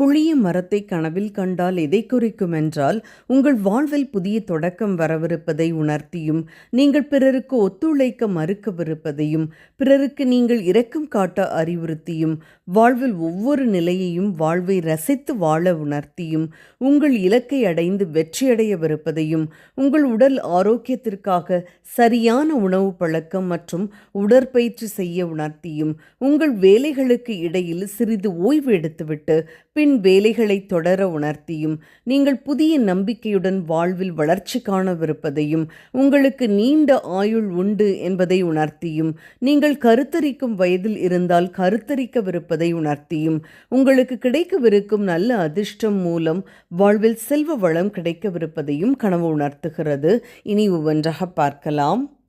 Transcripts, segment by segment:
புளிய மரத்தை கனவில் கண்டால் எதை குறிக்கும் என்றால் உங்கள் வாழ்வில் புதிய தொடக்கம் வரவிருப்பதை உணர்த்தியும் நீங்கள் பிறருக்கு ஒத்துழைக்க மறுக்கவிருப்பதையும் பிறருக்கு நீங்கள் இரக்கம் காட்ட அறிவுறுத்தியும் வாழ்வில் ஒவ்வொரு நிலையையும் வாழ்வை ரசித்து வாழ உணர்த்தியும் உங்கள் இலக்கை அடைந்து வெற்றியடையவிருப்பதையும் உங்கள் உடல் ஆரோக்கியத்திற்காக சரியான உணவு பழக்கம் மற்றும் உடற்பயிற்சி செய்ய உணர்த்தியும் உங்கள் வேலைகளுக்கு இடையில் சிறிது ஓய்வு எடுத்துவிட்டு பின் வேலைகளை தொடர உணர்த்தியும் நீங்கள் புதிய நம்பிக்கையுடன் வாழ்வில் வளர்ச்சி காணவிருப்பதையும் உங்களுக்கு நீண்ட ஆயுள் உண்டு என்பதை உணர்த்தியும் நீங்கள் கருத்தரிக்கும் வயதில் இருந்தால் கருத்தரிக்கவிருப்பதை உணர்த்தியும் உங்களுக்கு கிடைக்கவிருக்கும் நல்ல அதிர்ஷ்டம் மூலம் வாழ்வில் செல்வ வளம் கிடைக்கவிருப்பதையும் கனவு உணர்த்துகிறது. இனி ஒவ்வொன்றாக பார்க்கலாம்.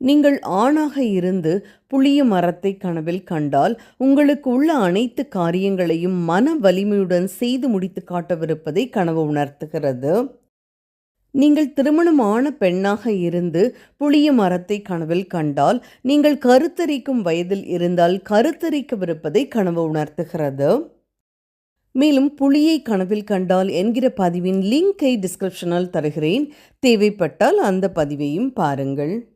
நீங்கள் ஆணாக இருந்து புளிய மரத்தை கனவில் கண்டால் உங்களுக்கு உள்ள அனைத்து காரியங்களையும் மன வலிமையுடன் செய்து முடித்து காட்டவிருப்பதை கனவு உணர்த்துகிறது. நீங்கள் திருமணமான பெண்ணாக இருந்து புளிய மரத்தை கனவில் கண்டால் நீங்கள் கருத்தரிக்கும் வயதில் இருந்தால் கருத்தரிக்கவிருப்பதை கனவு உணர்த்துகிறது. மேலும் புளியை கனவில் கண்டால் என்கிற பதிவின் லிங்கை டிஸ்கிரிப்ஷனால் தருகிறேன். தேவைப்பட்டால் அந்த பதிவையும் பாருங்கள்.